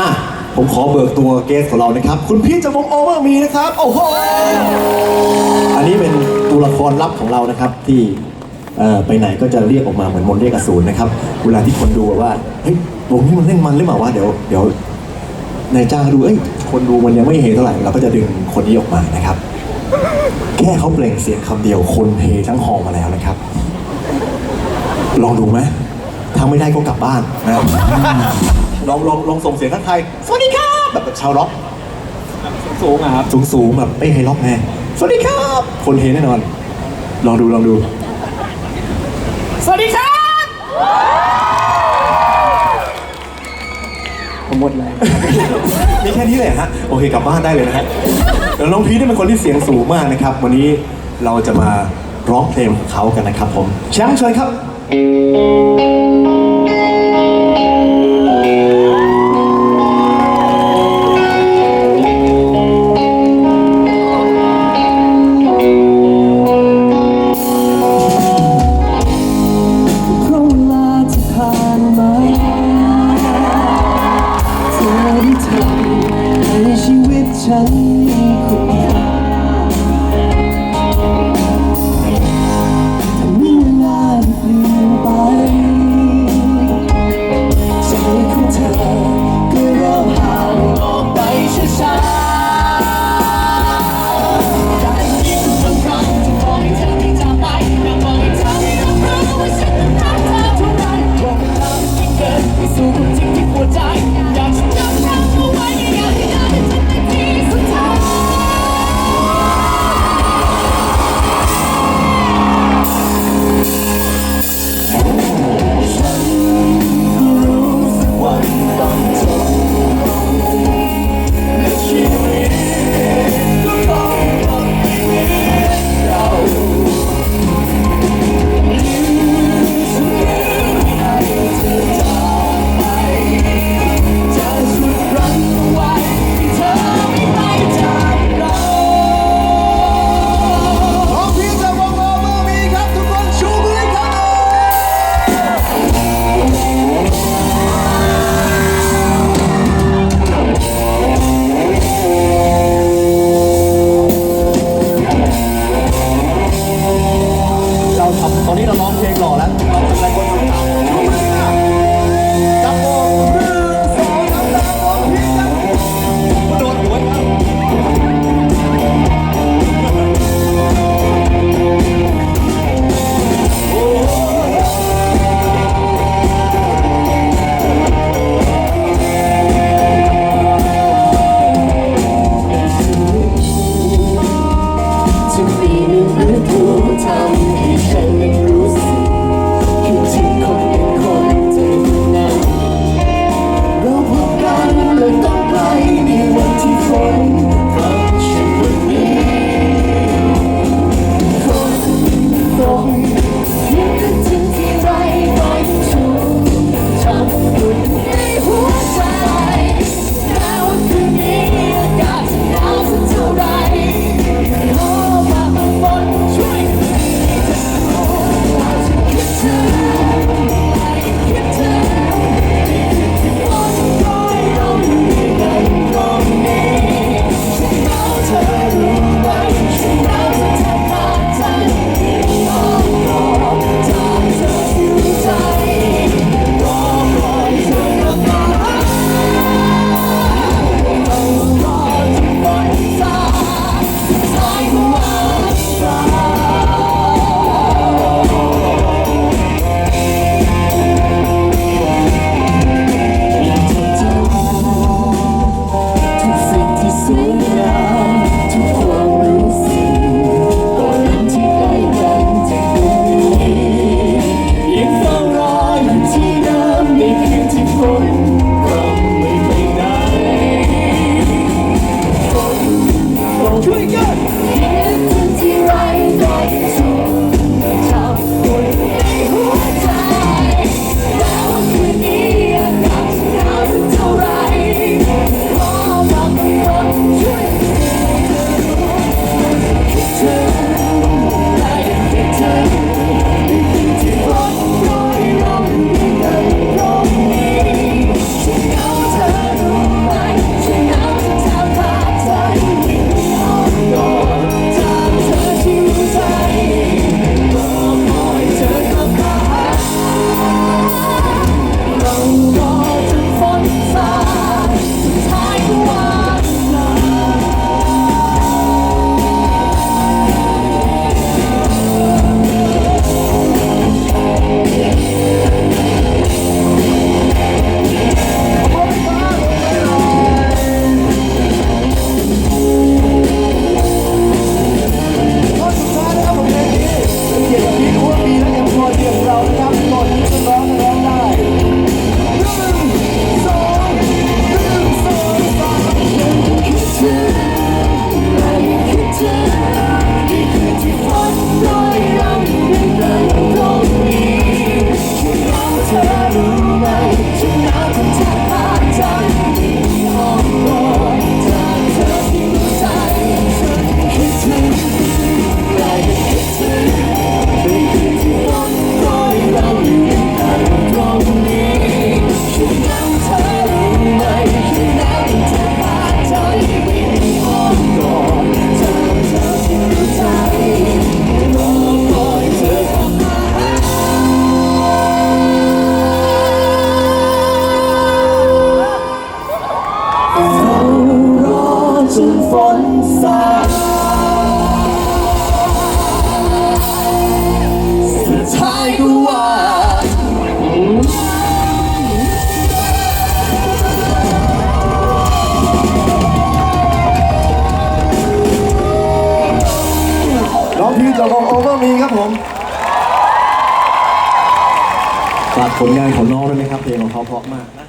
อะผมขอเบิกตัวเกสของเรานะครับ คุณพี่จมงโอเวอร์มีนะครับ โอ้โห อันนี้เป็นตัวละครลับของเรานะครับที่เอ่อไปไหนก็จะเรียกออกมาเหมือนมนต์เรียกอสูรนะครับ เวลาที่คนดูแบบว่าเฮ้ยวงนี้มันเล่นมันหรือเปล่าวะเดี๋ยวเดี๋ยวนายจ้างดูเอ้ยคนดูมันยังไม่เฮเท่าไหร่เราก็จะดึงคนนี้ออกมานะครับ แค่เขาเปล่งเสียงคำเดียวคนเฮทั้งฮอลล์มาแล้วนะครับ ลองดูไหมถ้าไม่ได้ก็กลับบ้านนะครับ ลองลองลองส่งเสียงทักทายสวัสดีครับแบบแบบชาวร็อกสูงอะครับสูงสูงๆแบบไม่ให้ล็อกไงสวัสดีครับ คนเฮแน่นอน ลองดูลองดู สวัสดีครับ ผมหมดแล้วมีแค่นี้เลยเหรอฮะโอเคกลับบ้านได้เลยนะฮะแล้วน้องพีทเนี่ยเป็นคนที่เสียงสูงมากนะครับ วันนี้เราจะมาร้องเพลงของเขากันนะครับผมแชมป์เชิญครับเวิ น้องพีจากวงโอเวอร์มีครับผมฝากผลงานของน้องด้วยนะครับเพลงของเขาเพราะมาก